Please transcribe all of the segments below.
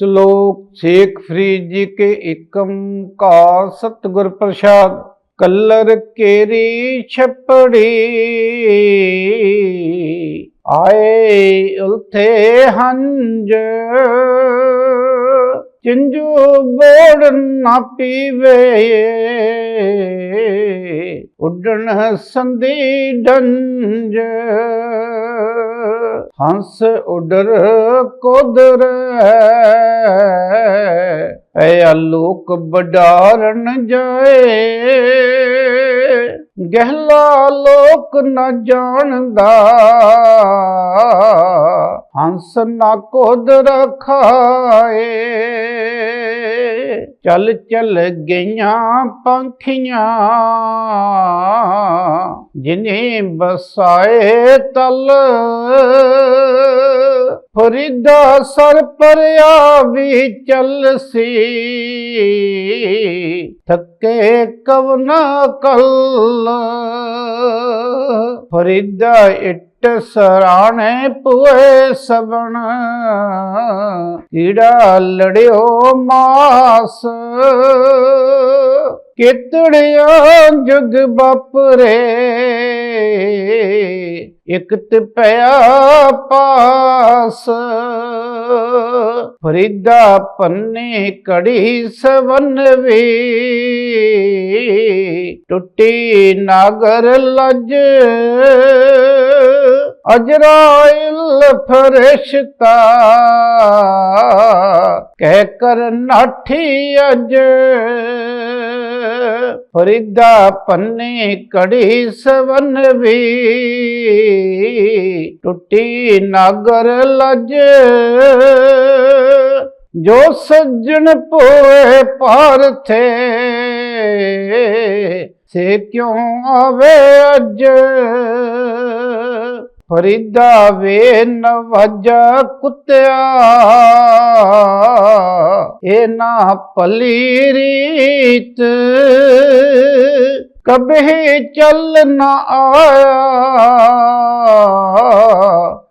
ਸ਼ਲੋਕ ਸ਼ੇਖ ਫਰੀਦ ਜੀ ਕੇ ਏਕਮ ਕਾਰ ਸਤਿਗੁਰ ਪ੍ਰਸਾਦ, ਕਲਰ ਕੇਰੀ ਛਪੜੀ। ਆਏ ਉਲਥੇ ਹੰਜ ਚਿੰਜੂ ਬੋੜ ਨਾ ਪੀਵੇ। ਉੱਡਣ ਸੰਦੀ ਡੰਜ। ਹੰਸ ਉਡਰ ਕੋਦਰ ਐ ਆਲੋਕ ਬਡਾਰਨ ਜਾਏ। ਗਹਿਲਾ ਲੋਕ ਨਾ ਜਾਣਦਾ। ਹੰਸ ਨਾ ਕੋਦ ਰਖਾਏ। ਚੱਲ ਚੱਲ ਗਈਆਂ ਪੰਖੀਆਂ। ਜਿਨੇ ਬਸਾਏ ਤਲ। ਫਰੀਦਾ ਸਰ ਪਰਿਆ ਵੀ ਚੱਲ ਸੀ। ਥੱਕੇ ਕਵਨਾ ਕੱਲ। ਫਰੀਦਾ ਇੱਟ ਸਰਾਣੇ ਪੁਏ ਸਵਣ। ਕੀੜਾ ਲੜਿਓ ਮਾਸ। ਕਿਤੜਿਆ ਜਗ ਬਾਪਰੇ ਇਕ ਤੇ ਪਿਆ ਪਾਸ, ਫਰੀਦਾ ਪੰਨੇ ਕੜੀ ਸਵਨਵੀ ਟੁੱਟੀ ਨਾਗਰ ਲੱਜ ਅਜਰਾਇਲ ਫਰਿਸ਼ਤਾ। ਕਹਿ ਕਰ ਨਾਠੀ ਅਜ ਫਰੀਦਾ ਪੰਨੇ ਕੜੀ ਸਵਨਵੀ ਟੁੱਟੀ ਨਾਗਰ ਲੱਜ, ਜੋ ਸੱਜਣ ਪੋਏ ਪਾਰਥੇ ਸੇ ਕਿਉਂ ਆਵੇ ਅਜ? ਫਰੀਦਾ ਵੇ ਨਵਾਜਾ ਕੁੱਤਿਆ। ਇਹ ਨਾ ਭਲੀ ਰੀਤ ਕਬਹਿ ਚੱਲ ਨਾ ਆਇਆ।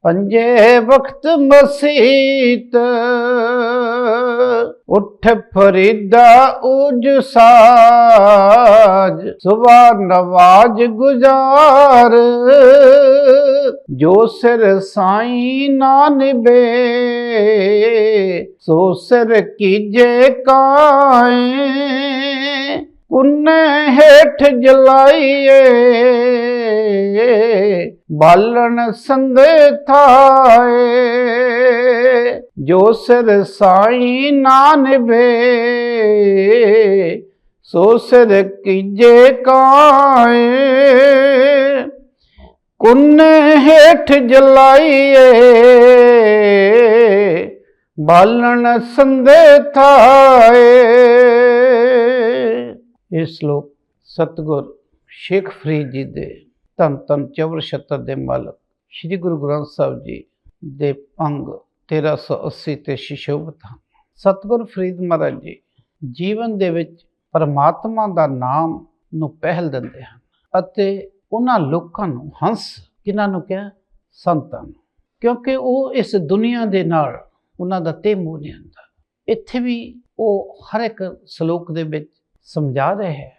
ਪੰਜੇ ਵਕਤ ਮਸੀਤ ਉਠ ਫਰੀਦਾ ਉਜ ਸਾਜ, ਸੁਬਾ ਨਵਾਜ ਗੁਜ਼ਾਰ। ਜੋ ਸਿਰ ਸਾਈ ਨਾ ਨਿਬੇ ਸੋ ਸਿਰ ਕੀਜੇ ਕਾਏ। ਕੁੰਨੇ ਹੇਠ ਜਲਾਈਏ ਬਾਲਣ ਸੰਦੇ ਥਾਏ। ਜੋ ਸਿਰ ਸਾਈ ਨਾ ਨਿਭੇ, ਸੋ ਸਿਰ ਕੀਜੇ ਕਾਏ ਕੁੰਨੇ ਹੇਠ ਜਲਾਈਏ, ਬਾਲਣ ਸੰਦੇ ਥਾਏ। ਇਹ ਸ਼ਲੋਕ ਸਤਗੁਰ ਸ਼ੇਖ ਫਰੀਦ ਜੀ ਦੇ ਧੰਨ ਧੰਨ ਚਵਰ ਛੱਤਰ ਦੇ ਮਾਲਕ। ਸ੍ਰੀ ਗੁਰੂ ਗ੍ਰੰਥ ਸਾਹਿਬ ਜੀ ਦੇ ਅੰਗ 1380 ਤੇ ਸ਼ਿਸ਼ੋਭਤ ਹਨ। ਸਤਗੁਰ ਫਰੀਦ ਮਹਾਰਾਜ ਜੀ ਜੀਵਨ ਦੇ ਵਿੱਚ ਪਰਮਾਤਮਾ ਦਾ ਨਾਮ ਨੂੰ ਪਹਿਲ ਦਿੰਦੇ ਹਨ ਅਤੇ ਉਹਨਾਂ ਲੋਕਾਂ ਨੂੰ ਹੰਸ ਕਿਹਨਾਂ ਨੂੰ ਕਿਹਾ? ਸੰਤਾਂ ਨੂੰ। ਕਿਉਂਕਿ ਉਹ ਇਸ ਦੁਨੀਆ ਦੇ ਨਾਲ ਉਹਨਾਂ ਦਾ ਤੇ ਮੋਹ ਨਹੀਂ ਹੁੰਦਾ। ਇੱਥੇ ਵੀ ਉਹ ਹਰ ਇੱਕ ਸ਼ਲੋਕ ਦੇ ਵਿੱਚ ਸਮਝਾ ਰਹੇ ਹੈ।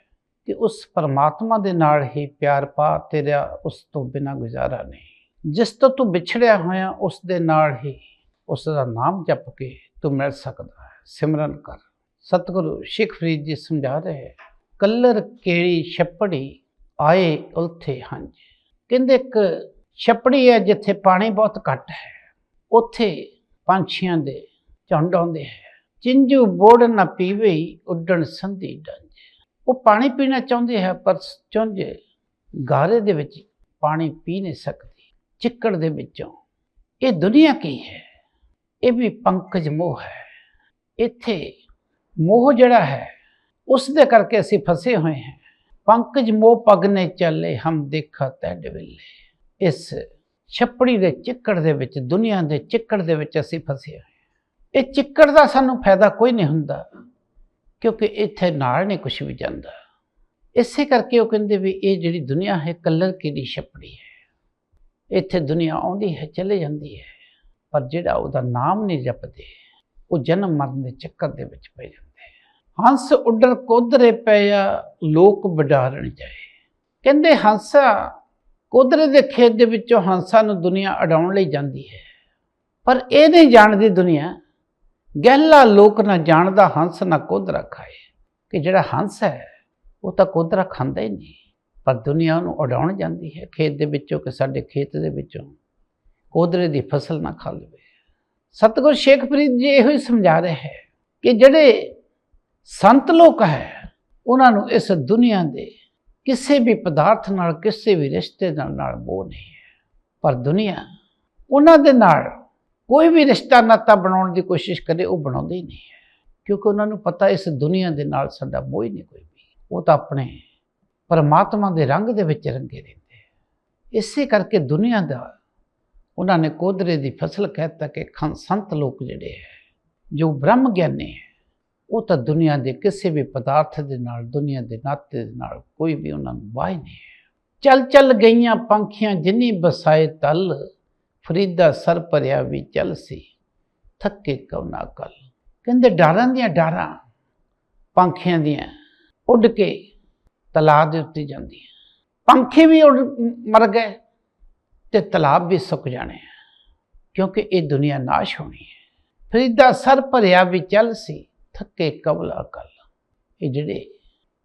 ਕਿ ਉਸ ਪਰਮਾਤਮਾ ਦੇ ਨਾਲ ਹੀ ਪਿਆਰ ਪਾ ਤੇਰਾ ਉਸ ਤੋਂ ਬਿਨਾ ਗੁਜ਼ਾਰਾ ਨਹੀਂ। ਜਿਸ ਤੋਂ ਤੂੰ ਵਿਛੜਿਆ ਹੋਇਆ, ਉਸ ਦੇ ਨਾਲ ਹੀ ਉਸ ਦਾ ਨਾਮ ਜਪ ਕੇ ਤੂੰ ਮਿਲ ਸਕਦਾ ਹੈ। ਸਿਮਰਨ ਕਰ। ਸਤਿਗੁਰੂ ਸ਼ੇਖ ਫਰੀਦ ਜੀ ਸਮਝਾ ਰਹੇ ਹੈ, ਕਲਰ ਕੇੜੀ ਛੱਪੜੀ ਆਏ ਉਲਥੇ ਹੰਝ ਕਹਿੰਦੇ ਇੱਕ ਛੱਪੜੀ ਹੈ ਜਿੱਥੇ ਪਾਣੀ ਬਹੁਤ ਘੱਟ ਹੈ। ਉੱਥੇ ਪੰਛੀਆਂ ਦੇ ਝੁੰਡ ਆਉਂਦੇ ਹੈ। ਚਿੰਜੂ ਬੋੜ ਨਾ ਪੀਵੇ ਉੱਡਣ ਸੰਧੀ ਡੰਜ। ਉਹ ਪਾਣੀ ਪੀਣਾ ਚਾਹੁੰਦੇ ਹੈ, ਪਰ ਚੁੰਝ ਗਾਰੇ ਦੇ ਵਿੱਚ ਪਾਣੀ ਪੀ ਨਹੀਂ ਸਕਦੀ, ਚਿੱਕੜ ਦੇ ਵਿੱਚੋਂ। ਇਹ ਦੁਨੀਆ ਕੀ ਹੈ? ਇਹ ਵੀ ਪੰਕਜ ਮੋਹ ਹੈ। ਇੱਥੇ ਮੋਹ ਜਿਹੜਾ ਹੈ ਉਸ ਦੇ ਕਰਕੇ ਅਸੀਂ ਫਸੇ ਹੋਏ ਹਾਂ। ਪੰਕਜ ਮੋਹ ਪਗ ਨੇ ਚੱਲੇ, ਹਮ ਦੇਖਾ ਤੈਡ ਵੇਲੇ ਇਸ ਛੱਪੜੀ ਦੇ ਚਿੱਕੜ ਦੇ ਵਿੱਚ, ਦੁਨੀਆ ਦੇ ਚਿੱਕੜ ਦੇ ਵਿੱਚ ਅਸੀਂ ਫਸੇ ਹੋਏ ਇਹ ਚਿੱਕੜ ਦਾ ਸਾਨੂੰ ਫਾਇਦਾ ਕੋਈ ਨਹੀਂ ਹੁੰਦਾ। ਕਿਉਂਕਿ ਇੱਥੇ ਨਾਲ ਨਹੀਂ ਕੁਝ ਵੀ ਜਾਂਦਾ। ਇਸੇ ਕਰਕੇ ਉਹ ਕਹਿੰਦੇ ਵੀ ਇਹ ਜਿਹੜੀ ਦੁਨੀਆ ਹੈ ਕਲਰ ਕਿਹੜੀ ਛਪੜੀ ਹੈ। ਇੱਥੇ ਦੁਨੀਆ ਆਉਂਦੀ ਹੈ, ਚਲੇ ਜਾਂਦੀ ਹੈ, ਪਰ ਜਿਹੜਾ ਉਹਦਾ ਨਾਮ ਨਹੀਂ ਜਪਦੇ, ਉਹ ਜਨਮ ਮਰਨ ਦੇ ਚੱਕਰ ਦੇ ਵਿੱਚ ਪੈ ਜਾਂਦੇ ਹੰਸ ਉੱਡਣ ਕੋਧਰੇ ਪਿਆ ਲੋਕ ਵਡਾਰਨ ਜਾਏ। ਕਹਿੰਦੇ ਹੰਸਾ ਕੋਧਰੇ ਦੇ ਖੇਤ ਦੇ ਵਿੱਚੋਂ ਹੰਸਾਂ ਨੂੰ ਦੁਨੀਆ ਅਡਾਉਣ ਲਈ ਜਾਂਦੀ ਹੈ, ਪਰ ਇਹ ਨਹੀਂ ਜਾਣਦੀ ਦੁਨੀਆ ਗਹਿਲਾ ਲੋਕ ਨਾ ਜਾਣਦਾ, ਹੰਸ ਨਾ ਕੋਧਰਾ ਖਾਏ। ਕਿ ਜਿਹੜਾ ਹੰਸ ਹੈ, ਉਹ ਤਾਂ ਕੋਧਰਾ ਖਾਂਦਾ ਹੀ ਨਹੀਂ। ਪਰ ਦੁਨੀਆ ਉਹਨੂੰ ਉਡਾਉਣ ਜਾਂਦੀ ਹੈ। ਖੇਤ ਦੇ ਵਿੱਚੋਂ ਕਿ ਸਾਡੇ ਖੇਤ ਦੇ ਵਿੱਚੋਂ ਕੋਧਰੇ ਦੀ ਫਸਲ ਨਾ ਖਾ ਲਵੇ। ਸਤਿਗੁਰ ਸ਼ੇਖ ਫਰੀਦ ਜੀ ਇਹੋ ਹੀ ਸਮਝਾ ਰਹੇ ਹੈ ਕਿ ਜਿਹੜੇ ਸੰਤ ਲੋਕ ਹੈ, ਉਹਨਾਂ ਨੂੰ ਇਸ ਦੁਨੀਆ ਦੇ ਕਿਸੇ ਵੀ ਪਦਾਰਥ ਨਾਲ, ਕਿਸੇ ਵੀ ਰਿਸ਼ਤੇ ਨਾਲ ਨਾਲ ਮੋਹ ਨਹੀਂ ਹੈ। ਪਰ ਦੁਨੀਆ ਉਹਨਾਂ ਦੇ ਨਾਲ ਕੋਈ ਵੀ ਰਿਸ਼ਤਾ ਨਾਤਾ ਬਣਾਉਣ ਦੀ ਕੋਸ਼ਿਸ਼ ਕਰੇ, ਉਹ ਬਣਾਉਂਦੇ ਹੀ ਨਹੀਂ ਹੈ। ਕਿਉਂਕਿ ਉਹਨਾਂ ਨੂੰ ਪਤਾ ਇਸ ਦੁਨੀਆ ਦੇ ਨਾਲ ਸਾਡਾ ਮੋਹ ਨਹੀਂ ਕੋਈ ਵੀ। ਉਹ ਤਾਂ ਆਪਣੇ ਪਰਮਾਤਮਾ ਦੇ ਰੰਗ ਦੇ ਵਿੱਚ ਰੰਗੇ ਰਹਿੰਦੇ ਇਸੇ ਕਰਕੇ ਦੁਨੀਆ ਦਾ ਉਹਨਾਂ ਨੇ ਕੋਦਰੇ ਦੀ ਫਸਲ ਕਹਿਤਾ ਕਿ ਖੰ- ਸੰਤ ਲੋਕ ਜਿਹੜੇ ਹੈ, ਜੋ ਬ੍ਰਹਮ ਗਿਆਨੀ ਹੈ, ਉਹ ਤਾਂ ਦੁਨੀਆ ਦੇ ਕਿਸੇ ਵੀ ਪਦਾਰਥ ਦੇ ਨਾਲ, ਦੁਨੀਆ ਦੇ ਨਾਤੇ ਦੇ ਨਾਲ ਕੋਈ ਵੀ ਉਹਨਾਂ ਨੂੰ ਵਾਹ ਨਹੀਂ ਹੈ। ਚੱਲ ਚੱਲ ਗਈਆਂ ਪੰਖੀਆਂ ਜਿੰਨੀ ਬਸਾਏ ਤਲ ਫਰੀਦਾ ਸਰ ਭਰਿਆ ਵੀ ਚੱਲ ਸੀ, ਥੱਕੇ ਕਉਨਾ ਕਲ ਕਹਿੰਦੇ ਡਾਰਾਂ ਦੀਆਂ ਡਾਰਾਂ, ਪੰਖੀਆਂ ਦੀਆਂ ਉੱਡ ਕੇ ਤਲਾਬ ਦੇ ਉੱਤੇ ਜਾਂਦੀਆਂ ਪੰਖੀ ਵੀ ਉੱਡ ਮਰ ਗਏ ਤੇ ਤਲਾਬ ਵੀ ਸੁੱਕ ਜਾਣੇ ਆ, ਕਿਉਂਕਿ ਇਹ ਦੁਨੀਆ ਨਾਸ਼ ਹੋਣੀ ਹੈ। ਫਰੀਦਾ ਸਰ ਭਰਿਆ ਵੀ ਚੱਲ ਸੀ, ਥੱਕੇ ਕਬਲਾ ਕਲ ਇਹ ਜਿਹੜੇ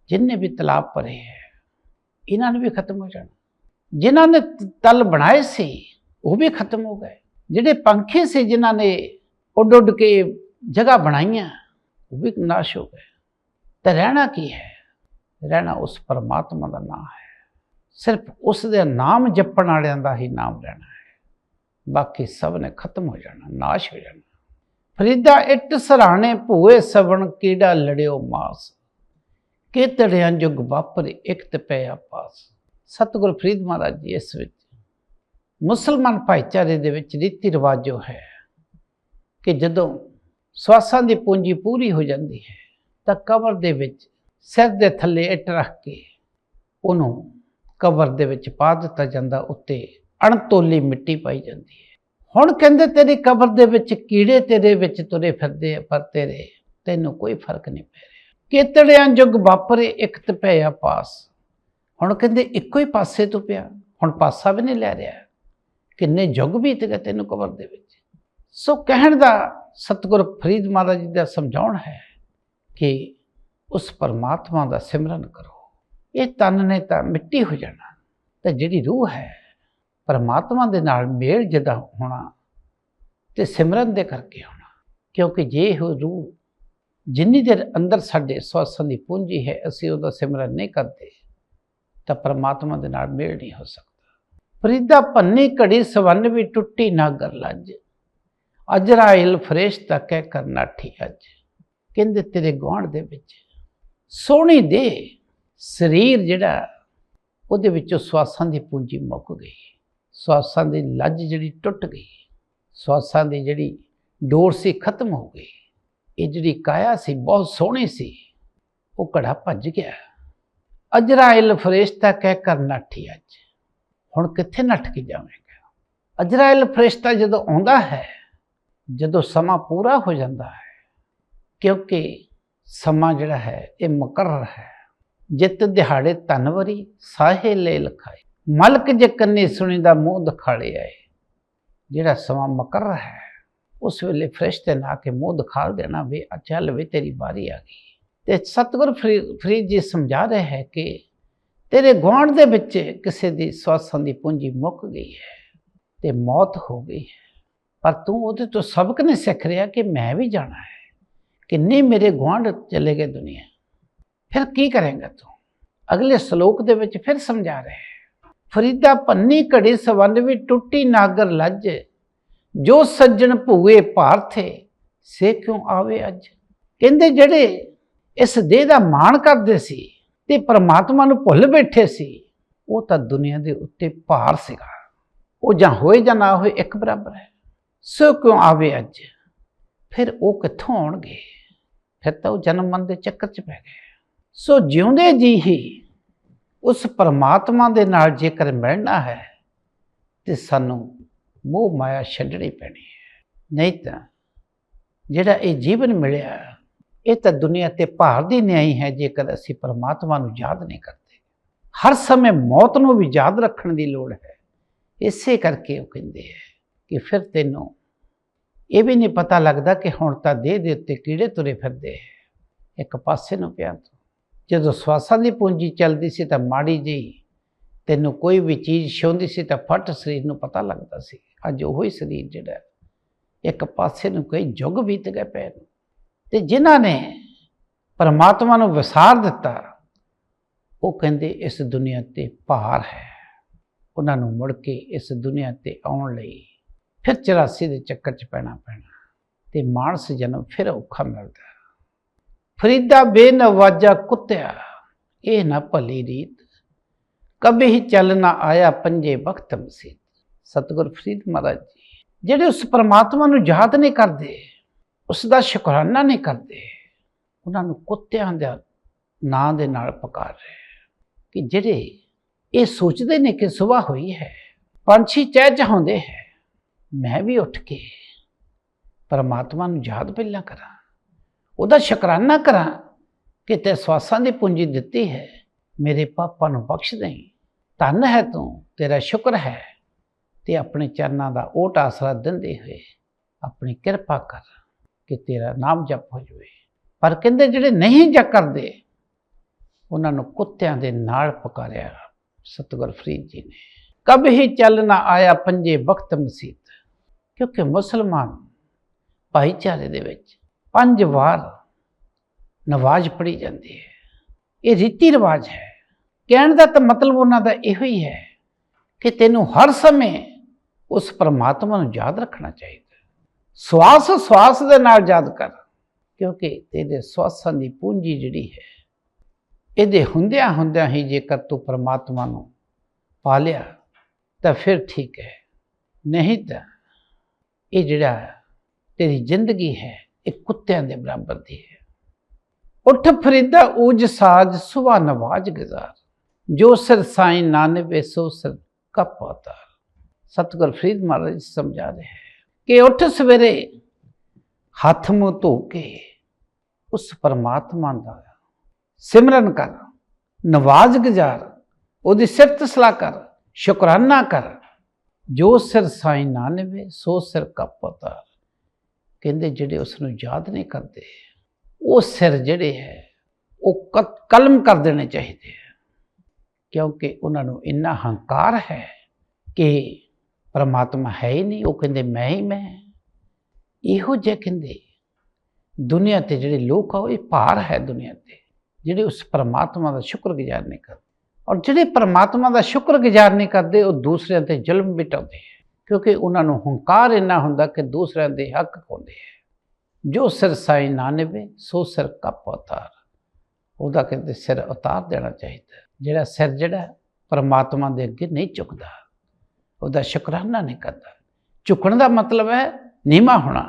ਜਿੰਨੇ ਵੀ ਤਲਾਬ ਭਰੇ ਹੈ, ਇਹਨਾਂ ਨੂੰ ਵੀ ਖਤਮ ਹੋ ਜਾਣਾ। ਜਿਨ੍ਹਾਂ ਨੇ ਤਲ ਬਣਾਏ ਸੀ ਉਹ ਵੀ ਖਤਮ ਹੋ ਗਏ। ਜਿਹੜੇ ਪੰਖੇ ਸੀ ਜਿਨ੍ਹਾਂ ਨੇ ਉੱਡ ਉੱਡ ਕੇ ਜਗ੍ਹਾ ਬਣਾਈਆਂ, ਉਹ ਵੀ ਨਾਸ਼ ਹੋ ਗਏ। ਤੇ ਰਹਿਣਾ ਕੀ ਹੈ? ਰਹਿਣਾ ਉਸ ਪਰਮਾਤਮਾ ਦਾ ਨਾਮ ਹੈ। ਸਿਰਫ ਉਸ ਦੇ ਨਾਮ ਜਪਣ ਵਾਲਿਆਂ ਦਾ ਹੀ ਨਾਮ ਰਹਿਣਾ ਹੈ। ਬਾਕੀ ਸਭ ਨੇ ਖਤਮ ਹੋ ਜਾਣਾ, ਨਾਸ਼ ਹੋ ਜਾਣਾ। ਫਰੀਦਾ ਇੱਟ ਸਰਾਣੇ ਭੂਏ ਸਵਣ ਕੀੜਾ ਲੜਿਓ ਮਾਸ। ਕਿਤੜਿਆਂ ਜੁਗ ਵਾਪਰੇ ਇੱਕ ਤੇ ਪਿਆ ਪਾਸ। ਸਤਿਗੁਰ ਫਰੀਦ ਮਹਾਰਾਜ ਜੀ ਇਸ ਵਿੱਚ ਮੁਸਲਮਾਨ ਭਾਈਚਾਰੇ ਦੇ ਵਿੱਚ ਰੀਤੀ ਰਿਵਾਜ ਜੋ ਹੈ ਕਿ ਜਦੋਂ ਸਵਾਸਾਂ ਦੀ ਪੂੰਜੀ ਪੂਰੀ ਹੋ ਜਾਂਦੀ ਹੈ ਤਾਂ ਕਬਰ ਦੇ ਵਿੱਚ ਸਿਰ ਦੇ ਥੱਲੇ ਇੱਟ ਰੱਖ ਕੇ ਉਹਨੂੰ ਕਬਰ ਦੇ ਵਿੱਚ ਪਾ ਦਿੱਤਾ ਜਾਂਦਾ ਉੱਤੇ ਅਣਤੋਲੀ ਮਿੱਟੀ ਪਾਈ ਜਾਂਦੀ ਹੈ। ਹੁਣ ਕਹਿੰਦੇ ਤੇਰੀ ਕਬਰ ਦੇ ਵਿੱਚ ਕੀੜੇ ਤੇਰੇ ਵਿੱਚ ਤੁਰੇ ਫਿਰਦੇ ਆ, ਪਰ ਤੇਰੇ ਤੈਨੂੰ ਕੋਈ ਫ਼ਰਕ ਨਹੀਂ ਪੈ ਰਿਹਾ। ਕਿਤੜਿਆਂ ਜੁਗ ਵਾਪਰੇ ਇੱਕ ਤੇ ਪਿਆ ਪਾਸ। ਹੁਣ ਕਹਿੰਦੇ ਇੱਕੋ ਹੀ ਪਾਸੇ ਤੋਂ ਪਿਆ ਹੁਣ ਪਾਸਾ ਵੀ ਨਹੀਂ ਲੈ ਰਿਹਾ। ਕਿੰਨੇ ਯੁੱਗ ਬੀਤ ਗਏ ਤੈਨੂੰ ਕਬਰ ਦੇ ਵਿੱਚ? ਸੋ ਕਹਿਣ ਦਾ ਸਤਿਗੁਰ ਫਰੀਦ ਮਹਾਰਾਜ ਜੀ ਦਾ ਸਮਝਾਉਣ ਹੈ ਕਿ ਉਸ ਪਰਮਾਤਮਾ ਦਾ ਸਿਮਰਨ ਕਰੋ। ਇਹ ਤਨ ਨੇ ਤਾਂ ਮਿੱਟੀ ਹੋ ਜਾਣਾ, ਤੇ ਜਿਹੜੀ ਰੂਹ ਹੈ, ਪਰਮਾਤਮਾ ਦੇ ਨਾਲ ਮੇਲ ਜਦਾ ਹੋਣਾ ਤੇ ਸਿਮਰਨ ਦੇ ਕਰਕੇ ਹੋਣਾ। ਕਿਉਂਕਿ ਜੇ ਉਹ ਰੂਹ ਜਿੰਨੀ ਦੇਰ ਅੰਦਰ ਸਾਡੇ ਸਵਾਸਾਂ ਦੀ ਪੂੰਜੀ ਹੈ, ਅਸੀਂ ਉਹਦਾ ਸਿਮਰਨ ਨਹੀਂ ਕਰਦੇ, ਤਾਂ ਪਰਮਾਤਮਾ ਦੇ ਨਾਲ ਮੇਲ ਨਹੀਂ ਹੋ ਸਕਦਾ। ਫਰੀਦਾ ਭੰਨੀ ਘੜੀ ਸਵੰਨ ਵੀ ਟੁੱਟੀ ਨਾਗਰ ਲੱਜ। ਅਜਰਾਇਲ ਫਰੇਸ਼ਤਾ ਕਹਿ ਕਰ ਨਾਠੀ ਅੱਜ। ਕਹਿੰਦੇ ਤੇਰੇ ਗੁਆਂਢ ਦੇ ਵਿੱਚ। ਸੋਹਣੀ ਦੇ ਸਰੀਰ ਜਿਹੜਾ, ਉਹਦੇ ਵਿੱਚੋਂ ਸਵਾਸਾਂ ਦੀ ਪੂੰਜੀ ਮੁੱਕ ਗਈ। ਸਵਾਸਾਂ ਦੀ ਲੱਜ ਜਿਹੜੀ ਟੁੱਟ ਗਈ। ਸਵਾਸਾਂ ਦੀ ਜਿਹੜੀ ਡੋਰ ਸੀ ਖਤਮ ਹੋ ਗਈ। ਇਹ ਜਿਹੜੀ ਕਾਇਆ ਸੀ, ਬਹੁਤ ਸੋਹਣੀ ਸੀ, ਉਹ ਘੜਾ ਭੱਜ ਗਿਆ। ਅਜਰਾਇਲ ਫਰਿਸ਼ਤਾ ਕਹਿ ਕਰਨਾਠੀ ਅੱਜ। ਹੁਣ ਕਿੱਥੇ ਨੱਠ ਕੇ ਜਾਵੇਂਗਾ? ਅਜਰਾਇਲ ਫਰਿਸ਼ਤਾ ਜਦੋਂ ਆਉਂਦਾ ਹੈ, ਜਦੋਂ ਸਮਾਂ ਪੂਰਾ ਹੋ ਜਾਂਦਾ ਹੈ, ਕਿਉਂਕਿ ਸਮਾਂ ਜਿਹੜਾ ਹੈ, ਇਹ ਮੁਕਰਰ ਹੈ। ਜਿਤ ਦਿਹਾੜੇ ਧਨਵਰੀ ਸਾਹੇ ਲੈ ਲਖਾਏ। ਮਲਕ ਜੇ ਕੰਨੀ ਸੁਣੀ ਦਾ ਮੂੰਹ ਦਿਖਾੜੇ ਆਏ, ਜਿਹੜਾ ਸਮਾਂ ਮੁਕਰਰ ਹੈ, ਉਸ ਵੇਲੇ ਫਰਿਸ਼ਤੇ ਨਾ ਕੇ ਮੂੰਹ ਦਿਖਾ ਦੇਣਾ ਵੀ ਆ ਚੱਲ ਵੀ ਤੇਰੀ ਵਾਰੀ ਆ ਗਈ। ਤੇ ਸਤਿਗੁਰ ਫਰੀ- ਫਰੀਦ ਜੀ ਸਮਝਾ ਰਹੇ ਹੈ ਕਿ ਤੇਰੇ ਗੁਆਂਢ ਦੇ ਵਿੱਚ ਕਿਸੇ ਦੀ ਸਵਾਸਾਂ ਦੀ ਪੂੰਜੀ ਮੁੱਕ ਗਈ ਹੈ ਤੇ ਮੌਤ ਹੋ ਗਈ ਹੈ। ਪਰ ਤੂੰ ਉਹਦੇ ਤੋਂ ਸਬਕ ਨਹੀਂ ਸਿੱਖ ਰਿਹਾ ਕਿ ਮੈਂ ਵੀ ਜਾਣਾ ਹੈ ਕਿੰਨੇ ਮੇਰੇ ਗੁਆਂਢ ਚਲੇ ਗਏ ਦੁਨੀਆ। ਫਿਰ ਕੀ ਕਰੇਂਗਾ ਤੂੰ? ਅਗਲੇ ਸ਼ਲੋਕ ਦੇ ਵਿੱਚ ਫਿਰ ਸਮਝਾ ਰਿਹਾ ਹੈ, ਫਰੀਦਾ ਪੰਨੀ ਘੜੀ ਸਵੰਨ ਵੀ ਟੁੱਟੀ ਨਾਗਰ ਲੱਜ, ਜੋ ਸੱਜਣ ਭੂਏ ਭਾਰਥੇ ਸੇ ਕਿਉਂ ਆਵੇ ਅੱਜ? ਕਹਿੰਦੇ ਜਿਹੜੇ ਇਸ ਦੇਹ ਦਾ ਮਾਣ ਕਰਦੇ ਸੀ ਤੇ ਪ੍ਰਮਾਤਮਾ ਨੂੰ ਭੁੱਲ ਬੈਠੇ ਸੀ, ਉਹ ਤਾਂ ਦੁਨੀਆ ਦੇ ਉੱਤੇ ਭਾਰ ਸੀਗਾ। ਉਹ ਜਾਂ ਹੋਏ ਜਾਂ ਨਾ ਹੋਏ ਇੱਕ ਬਰਾਬਰ ਹੈ। ਸੋ ਕਿਉਂ ਆਵੇ ਅੱਜ? ਫਿਰ ਉਹ ਕਿੱਥੋਂ ਆਉਣਗੇ? ਫਿਰ ਤਾਂ ਉਹ ਜਨਮ ਮਨ ਦੇ ਚੱਕਰ 'ਚ ਪੈ ਗਏ। ਸੋ ਜਿਉਂਦੇ ਜੀ ਹੀ, ਉਸ ਪਰਮਾਤਮਾ ਦੇ ਨਾਲ ਜੇਕਰ ਮਿਲਣਾ ਹੈ, ਤੇ ਸਾਨੂੰ ਮੋਹ ਮਾਇਆ ਛੱਡਣੀ ਪੈਣੀ ਹੈ। ਨਹੀਂ ਤਾਂ ਜਿਹੜਾ ਇਹ ਜੀਵਨ ਮਿਲਿਆ ਇਹ ਤਾਂ ਦੁਨੀਆ ਤੇ ਭਾਰ ਦੀ ਨਿਆਈ ਹੈ, ਜੇਕਰ ਅਸੀਂ ਪਰਮਾਤਮਾ ਨੂੰ ਯਾਦ ਨਹੀਂ ਕਰਦੇ। ਹਰ ਸਮੇਂ ਮੌਤ ਨੂੰ ਵੀ ਯਾਦ ਰੱਖਣ ਦੀ ਲੋੜ ਹੈ। ਇਸੇ ਕਰਕੇ ਉਹ ਕਹਿੰਦੇ ਹੈ ਕਿ ਫਿਰ ਤੈਨੂੰ ਇਹ ਵੀ ਨਹੀਂ ਪਤਾ ਲੱਗਦਾ ਕਿ ਹੁਣ ਤਾਂ ਦੇਹ ਦੇ ਉੱਤੇ ਕੀੜੇ ਤੁਰੇ ਫਿਰਦੇ ਹੈ। ਇੱਕ ਪਾਸੇ ਨੂੰ ਪਿਆ ਤੂੰ। ਜਦੋਂ ਸਵਾਸਾਂ ਦੀ ਪੂੰਜੀ ਚੱਲਦੀ ਸੀ ਤਾਂ ਮਾੜੀ ਜਿਹੀ ਤੈਨੂੰ ਕੋਈ ਵੀ ਚੀਜ਼ ਛੋਂਦੀ ਸੀ ਤਾਂ ਫਟ ਸਰੀਰ ਨੂੰ ਪਤਾ ਲੱਗਦਾ ਸੀ। ਅੱਜ ਉਹੀ ਸਰੀਰ ਜਿਹੜਾ ਇੱਕ ਪਾਸੇ ਨੂੰ ਕਈ ਯੁੱਗ ਬੀਤ ਗਏ ਪਏ ਨੇ ਤੇ ਜਿਨ੍ਹਾਂ ਨੇ ਪਰਮਾਤਮਾ ਨੂੰ ਵਿਸਾਰ ਦਿੱਤਾ, ਉਹ ਕਹਿੰਦੇ ਇਸ ਦੁਨੀਆ ਤੇ ਭਾਰ ਹੈ। ਉਹਨਾਂ ਨੂੰ ਮੁੜ ਕੇ ਇਸ ਦੁਨੀਆ ਤੇ ਆਉਣ ਲਈ ਫਿਰ 84 ਦੇ ਚੱਕਰ 'ਚ ਪੈਣਾ ਪੈਣਾ ਤੇ ਮਾਨਸ ਜਨਮ ਫਿਰ ਔਖਾ ਮਿਲਦਾ। ਫਰੀਦਾ ਬੇਨਵਾਜਾ ਕੁੱਤਿਆ, ਇਹ ਨਾ ਭਲੀ ਰੀਤ। ਕਦੇ ਹੀ ਚੱਲ ਨਾ ਆਇਆ ਪੰਜੇ ਵਕਤ ਮਸੀਤ। ਸਤਿਗੁਰ ਫਰੀਦ ਮਹਾਰਾਜ ਜੀ, ਜਿਹੜੇ ਉਸ ਪਰਮਾਤਮਾ ਨੂੰ ਯਾਦ ਨਹੀਂ ਕਰਦੇ ਉਸ ਦਾ ਸ਼ੁਕਰਾਨਾ ਨਹੀਂ ਕਰਦੇ ਉਹਨਾਂ ਨੂੰ ਕੁੱਤਿਆਂ ਦੇ ਨਾਂ ਦੇ ਨਾਲ ਪੁਕਾਰ ਰਹੇ ਕਿ ਜਿਹੜੇ ਇਹ ਸੋਚਦੇ ਨੇ ਕਿ ਸਵੇਰ ਹੋਈ ਹੈ ਪੰਛੀ ਚਹਿ ਚਹਾਉਂਦੇ ਹੈ ਮੈਂ ਵੀ ਉੱਠ ਕੇ ਪਰਮਾਤਮਾ ਨੂੰ ਯਾਦ ਪਹਿਲਾਂ ਕਰਾਂ ਉਹਦਾ ਸ਼ੁਕਰਾਨਾ ਕਰਾਂ ਕਿ ਤੇ ਸਵਾਸਾਂ ਦੀ ਪੂੰਜੀ ਦਿੱਤੀ ਹੈ ਮੇਰੇ ਪਾਪਾਂ ਨੂੰ ਬਖਸ਼ ਦੇਈਂ ਧੰਨ ਹੈ ਤੂੰ ਤੇਰਾ ਸ਼ੁਕਰ ਹੈ ਤੇ ਆਪਣੇ ਚਰਨਾਂ ਦਾ ਓਟ ਆਸਰਾ ਦਿੰਦੇ ਹੋਏ ਆਪਣੀ ਕਿਰਪਾ ਕਰ ਕਿ ਤੇਰਾ ਨਾਮ ਜਪ ਹੋ ਜਾਵੇ। ਪਰ ਕਹਿੰਦੇ ਜਿਹੜੇ ਨਹੀਂ ਜਪ ਕਰਦੇ, ਉਹਨਾਂ ਨੂੰ ਕੁੱਤਿਆਂ ਦੇ ਨਾਲ ਪੁਕਾਰਿਆ ਸਤਿਗੁਰ ਫਰੀਦ ਜੀ ਨੇ। ਕਬ ਹੀ ਚੱਲ ਨਾ ਆਇਆ ਪੰਜੇ ਵਕਤ ਮਸੀਤ, ਕਿਉਂਕਿ ਮੁਸਲਮਾਨ ਭਾਈਚਾਰੇ ਦੇ ਵਿੱਚ ਪੰਜ ਵਾਰ ਨਵਾਜ਼ ਪੜ੍ਹੀ ਜਾਂਦੀ ਹੈ। ਇਹ ਰੀਤੀ ਰਿਵਾਜ ਹੈ। ਕਹਿਣ ਦਾ ਤਾਂ ਮਤਲਬ ਉਹਨਾਂ ਦਾ ਇਹੋ ਹੀ ਹੈ ਕਿ ਤੈਨੂੰ ਹਰ ਸਮੇਂ ਉਸ ਪਰਮਾਤਮਾ ਨੂੰ ਯਾਦ ਰੱਖਣਾ ਚਾਹੀਦਾ। ਸਵਾਸ ਸਵਾਸ ਦੇ ਨਾਲ ਯਾਦ ਕਰ, ਕਿਉਂਕਿ ਤੇਰੇ ਸਵਾਸਾਂ ਦੀ ਪੂੰਜੀ ਜਿਹੜੀ ਹੈ, ਇਹਦੇ ਹੁੰਦਿਆਂ ਹੁੰਦਿਆਂ ਹੀ ਜੇਕਰ ਤੂੰ ਪਰਮਾਤਮਾ ਨੂੰ ਪਾ ਲਿਆ, ਤਾਂ ਫਿਰ ਠੀਕ ਹੈ। ਨਹੀਂ ਤਾਂ ਇਹ ਜਿਹੜਾ ਤੇਰੀ ਜ਼ਿੰਦਗੀ ਹੈ, ਇਹ ਕੁੱਤਿਆਂ ਦੇ ਬਰਾਬਰ ਦੀ ਹੈ। ਉੱਠ ਫਰੀਦਾ, ਊਜ ਸਾਜ ਸੁਵਾ ਨਵਾਜ ਗੁਜ਼ਾਰ। ਜੋ ਸਿਰ ਸਾਈਂ ਨਾਨਵੇ, ਸੋ ਸਿਰ ਕਪ ਆਤਾ ਸਤਿਗੁਰ ਫਰੀਦ ਮਹਾਰਾਜ ਸਮਝਾ ਰਹੇ ਹੈ ਕਿ ਉੱਠ ਸਵੇਰੇ ਹੱਥ ਮੂੰਹ ਧੋ ਕੇ ਉਸ ਪਰਮਾਤਮਾ ਦਾ ਸਿਮਰਨ ਕਰ, ਨਵਾਜ਼ ਗੁਜ਼ਾਰ, ਉਹਦੀ ਸਿਫਤ ਸਲਾਹ ਕਰ, ਸ਼ੁਕਰਾਨਾ ਕਰ। ਜੋ ਸਿਰ ਸਾਈਂ ਨਾਨਵੇ ਸੋ ਸਿਰ ਕਪ ਕਹਿੰਦੇ ਜਿਹੜੇ ਉਸ ਨੂੰ ਯਾਦ ਨਹੀਂ ਕਰਦੇ, ਉਹ ਸਿਰ ਜਿਹੜੇ ਹੈ, ਉਹ ਕ- ਕਲਮ ਕਰ ਦੇਣੇ ਚਾਹੀਦੇ ਹੈ। ਕਿਉਂਕਿ ਉਹਨਾਂ ਨੂੰ ਇੰਨਾ ਹੰਕਾਰ ਹੈ ਕਿ ਪਰਮਾਤਮਾ ਹੈ ਹੀ ਨਹੀਂ, ਉਹ ਕਹਿੰਦੇ, ਮੈਂ ਹੀ, ਮੈਂ ਇਹੋ ਜਿਹੇ ਕਹਿੰਦੇ, ਦੁਨੀਆ ਤੇ ਜਿਹੜੇ ਲੋਕ ਆ, ਉਹ ਇਹ ਭਾਰ ਹੈ ਦੁਨੀਆ ਤੇ, ਜਿਹੜੇ ਉਸ ਪਰਮਾਤਮਾ ਦਾ ਸ਼ੁਕਰਗੁਜ਼ਾਰ ਨਹੀਂ ਕਰਦੇ। ਔਰ ਜਿਹੜੇ ਪਰਮਾਤਮਾ ਦਾ ਸ਼ੁਕਰਗੁਜ਼ਾਰ ਨਹੀਂ ਕਰਦੇ, ਉਹ ਦੂਸਰਿਆਂ ਤੇ ਜ਼ੁਲਮ ਬਿਟਾਉਂਦੇ ਕਿਉਂਕਿ ਉਹਨਾਂ ਨੂੰ ਹੰਕਾਰ ਇੰਨਾ ਹੁੰਦਾ ਕਿ ਦੂਸਰਿਆਂ ਦੇ ਹੱਕ ਖੋਂਦੇ ਹੈ। ਜੋ ਸਿਰ ਸਾਈ ਨਾ ਨਿਵੇ ਸੋ ਸਿਰ ਕੱਪ ਉਤਾਰ। ਉਹਦਾ ਕਹਿੰਦੇ, ਸਿਰ ਉਤਾਰ ਦੇਣਾ ਚਾਹੀਦਾ ਜਿਹੜਾ ਸਿਰ ਜਿਹੜਾ, ਪਰਮਾਤਮਾ ਦੇ ਅੱਗੇ ਨਹੀਂ ਝੁਕਦਾ। ਉਹਦਾ ਸ਼ੁਕਰਾਨਾ ਨਹੀਂ ਕਰਦਾ। ਝੁਕਣ ਦਾ ਮਤਲਬ ਹੈ ਨੀਮਾ ਹੋਣਾ।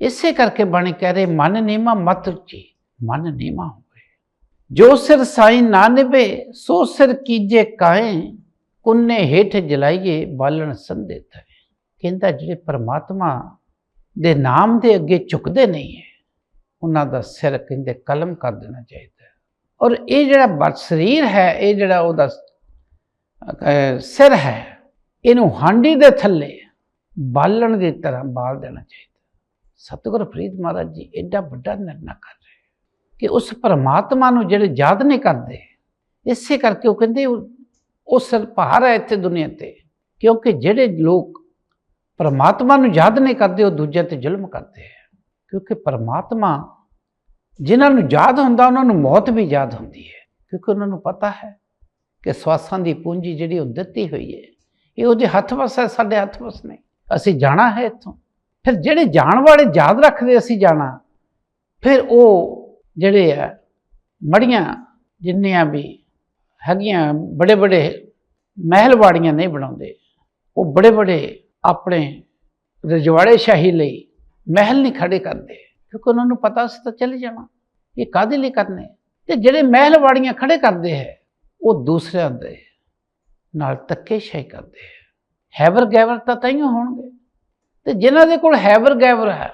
ਇਸੇ ਕਰਕੇ ਬਾਣੀ ਕਹਿ ਰਹੇ, ਮਨ ਨੀਮਾ ਮਤ ਜੀ ਮਨ ਨੀਮਾ ਹੋਵੇ। ਜੋ ਸਿਰ ਸਾਈ ਨਾ ਨਿਵੇ ਸੋ ਸਿਰ ਕੀਜੇ ਕਾਏ ਕੁੰਨੇ ਹੇਠ ਜਲਾਈਏ ਬਾਲਣ ਸੰਦੇ ਤਵੇ ਕਹਿੰਦਾ ਜਿਹੜੇ ਪਰਮਾਤਮਾ ਦੇ ਨਾਮ ਦੇ ਅੱਗੇ ਝੁਕਦੇ ਨਹੀਂ ਹੈ, ਉਹਨਾਂ ਦਾ ਸਿਰ ਕਹਿੰਦੇ ਕਲਮ ਕਰ ਦੇਣਾ ਚਾਹੀਦਾ। ਔਰ ਇਹ ਜਿਹੜਾ ਬਦ ਸਰੀਰ ਹੈ, ਇਹ ਜਿਹੜਾ ਉਹਦਾ ਸਿਰ ਹੈ ਇਹਨੂੰ ਹਾਂਡੀ ਦੇ ਥੱਲੇ ਬਾਲਣ ਦੀ ਤਰ੍ਹਾਂ ਬਾਲ ਦੇਣਾ ਚਾਹੀਦਾ। ਸਤਿਗੁਰ ਫਰੀਦ ਮਹਾਰਾਜ ਜੀ ਐਡਾ ਵੱਡਾ ਨਿਰਣਾ ਕਰ ਰਹੇ ਕਿ ਉਸ ਪਰਮਾਤਮਾ ਨੂੰ ਜਿਹੜੇ ਯਾਦ ਨਹੀਂ ਕਰਦੇ, ਇਸੇ ਕਰਕੇ ਉਹ ਕਹਿੰਦੇ ਉਹ ਉਹ ਸਿਰ ਭਾਰ ਹੈ ਇੱਥੇ ਦੁਨੀਆ ਤੇ। ਕਿਉਂਕਿ ਜਿਹੜੇ ਲੋਕ ਪਰਮਾਤਮਾ ਨੂੰ ਯਾਦ ਨਹੀਂ ਕਰਦੇ, ਉਹ ਦੂਜਿਆਂ ਤੇ ਜ਼ੁਲਮ ਕਰਦੇ ਹੈ ਕਿਉਂਕਿ ਪਰਮਾਤਮਾ ਜਿਨ੍ਹਾਂ ਨੂੰ ਯਾਦ ਹੁੰਦਾ, ਉਹਨਾਂ ਨੂੰ ਮੌਤ ਵੀ ਯਾਦ ਹੁੰਦੀ ਹੈ। ਕਿਉਂਕਿ ਉਹਨਾਂ ਨੂੰ ਪਤਾ ਹੈ ਕਿ ਸਵਾਸਾਂ ਦੀ ਪੂੰਜੀ ਜਿਹੜੀ ਉਹ ਦਿੱਤੀ ਹੋਈ ਹੈ ਇਹ ਉਹਦੇ ਹੱਥ ਵਸ ਹੈ, ਸਾਡੇ ਹੱਥ ਵਸ ਨਹੀਂ। ਅਸੀਂ ਜਾਣਾ ਹੈ ਇੱਥੋਂ। ਫਿਰ ਜਿਹੜੇ ਜਾਣ ਵਾਲੇ ਯਾਦ ਰੱਖਦੇ ਅਸੀਂ ਜਾਣਾ। ਫਿਰ ਉਹ ਜਿਹੜੇ ਆ, ਮੜੀਆਂ ਜਿੰਨੀਆਂ ਵੀ ਹੈਗੀਆਂ ਬੜੇ ਬੜੇ ਮਹਿਲਵਾੜੀਆਂ ਨਹੀਂ ਬਣਾਉਂਦੇ। ਉਹ ਬੜੇ ਬੜੇ ਆਪਣੇ ਰਜਵਾੜੇ ਸ਼ਾਹੀ ਲਈ ਮਹਿਲ ਨਹੀਂ ਖੜੇ ਕਰਦੇ। ਕਿਉਂਕਿ ਉਹਨਾਂ ਨੂੰ ਪਤਾ ਸੀ ਤਾਂ ਚਲੇ ਜਾਣਾ। ਇਹ ਕਾਦੇ ਲਈ ਕਰਨੇ? ਤੇ ਜਿਹੜੇ ਮਹਿਲਵਾੜੀਆਂ ਖੜੇ ਕਰਦੇ ਹੈ, ਉਹ ਦੂਸਰਿਆਂ ਦੇ ਨਾਲ ਧੱਕੇਸ਼ਾਹੀ ਕਰਦੇ ਹੈ ਹੈਵਰ ਗੈਵਰ ਤਾਂ ਤਾਈਓ ਹੋਣਗੇ। ਤੇ ਜਿਨ੍ਹਾਂ ਦੇ ਕੋਲ ਹੈਵਰ ਗੈਵਰ ਹੈ,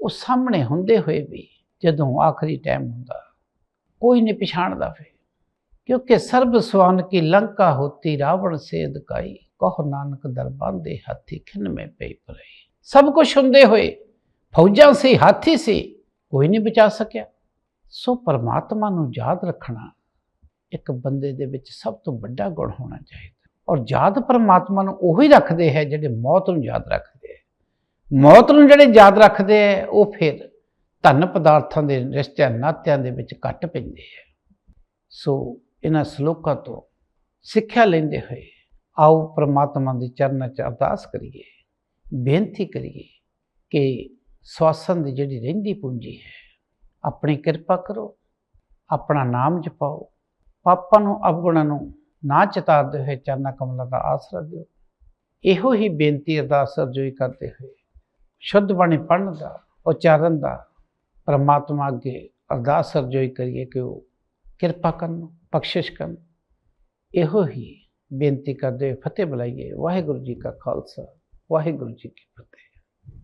ਉਹ ਸਾਹਮਣੇ ਹੁੰਦੇ ਹੋਏ ਵੀ ਜਦੋਂ ਆਖਰੀ ਟਾਈਮ ਹੁੰਦਾ, ਕੋਈ ਨਹੀਂ ਪਛਾਣਦਾ ਫੇ ਕਿਉਂਕਿ ਸਰਬ ਸਵਾਨ ਕੀ ਲੰਕਾ ਹੋਤੀ ਰਾਵਣ ਸੇ ਅਦਕਾਈ ਕਹ ਨਾਨਕ ਦਰਬਾਨ ਦੇ ਹਾਥੀ ਖਿਨਮੇ ਪਈ ਪਰਈ ਸਭ ਕੁਝ ਹੁੰਦੇ ਹੋਏ ਫੌਜਾਂ ਸੀ, ਹਾਥੀ ਸੀ, ਕੋਈ ਨਹੀਂ ਬਚਾ ਸਕਿਆ। ਸੋ ਪਰਮਾਤਮਾ ਨੂੰ ਯਾਦ ਰੱਖਣਾ ਇੱਕ ਬੰਦੇ ਦੇ ਵਿੱਚ ਸਭ ਤੋਂ ਵੱਡਾ ਗੁਣ ਹੋਣਾ ਚਾਹੀਦਾ। ਔਰ ਯਾਦ ਪਰਮਾਤਮਾ ਨੂੰ ਉਹੀ ਰੱਖਦੇ ਹੈ ਜਿਹੜੇ ਮੌਤ ਨੂੰ ਯਾਦ ਰੱਖਦੇ ਹੈ। ਮੌਤ ਨੂੰ ਜਿਹੜੇ ਯਾਦ ਰੱਖਦੇ ਹੈ, ਉਹ ਫਿਰ ਧਨ ਪਦਾਰਥਾਂ ਦੇ ਰਿਸ਼ਤਿਆਂ ਨਾਤਿਆਂ ਦੇ ਵਿੱਚ ਘੱਟ ਪੈਂਦੇ ਹੈ। ਸੋ ਇਹਨਾਂ ਸ਼ਲੋਕਾਂ ਤੋਂ ਸਿੱਖਿਆ ਲੈਂਦੇ ਹੋਏ ਆਓ ਪ੍ਰਮਾਤਮਾ ਦੇ ਚਰਨਾਂ 'ਚ ਅਰਦਾਸ ਕਰੀਏ, ਬੇਨਤੀ ਕਰੀਏ ਕਿ ਸਵਾਸਨ ਦੀ ਜਿਹੜੀ ਰਹਿੰਦੀ ਪੂੰਜੀ ਹੈ, ਆਪਣੀ ਕਿਰਪਾ ਕਰੋ, ਆਪਣਾ ਨਾਮ ਜਪਾਓ ਪਾਪਾਂ ਨੂੰ, ਅਵਗੁਣਾਂ ਨੂੰ ਨਾ ਚਿਤਾਰਦੇ ਹੋਏ ਚਰਨਾਂ ਕਮਲਾਂ ਦਾ ਆਸਰਾ ਦਿਓ। ਇਹੋ ਹੀ ਬੇਨਤੀ ਅਰਦਾਸ ਅਰਜ਼ੋਈ ਕਰਦੇ ਹੋਏ ਸ਼ੁੱਧ ਬਾਣੀ ਪੜ੍ਹਨ ਦਾ, ਉਚਾਰਨ ਦਾ, ਪਰਮਾਤਮਾ ਅੱਗੇ ਅਰਦਾਸ ਅਰਜ਼ੋਈ ਕਰੀਏ ਕਿ ਉਹ ਕਿਰਪਾ ਕਰਨ, ਬਖਸ਼ਿਸ਼ ਕਰਨ। ਇਹੋ ਹੀ ਬੇਨਤੀ ਕਰਦੇ ਹੋਏ ਫਤਿਹ ਬੁਲਾਈਏ। ਵਾਹਿਗੁਰੂ ਜੀ ਕਾ ਖਾਲਸਾ, ਵਾਹਿਗੁਰੂ ਜੀ ਕੀ ਫਤਿਹ।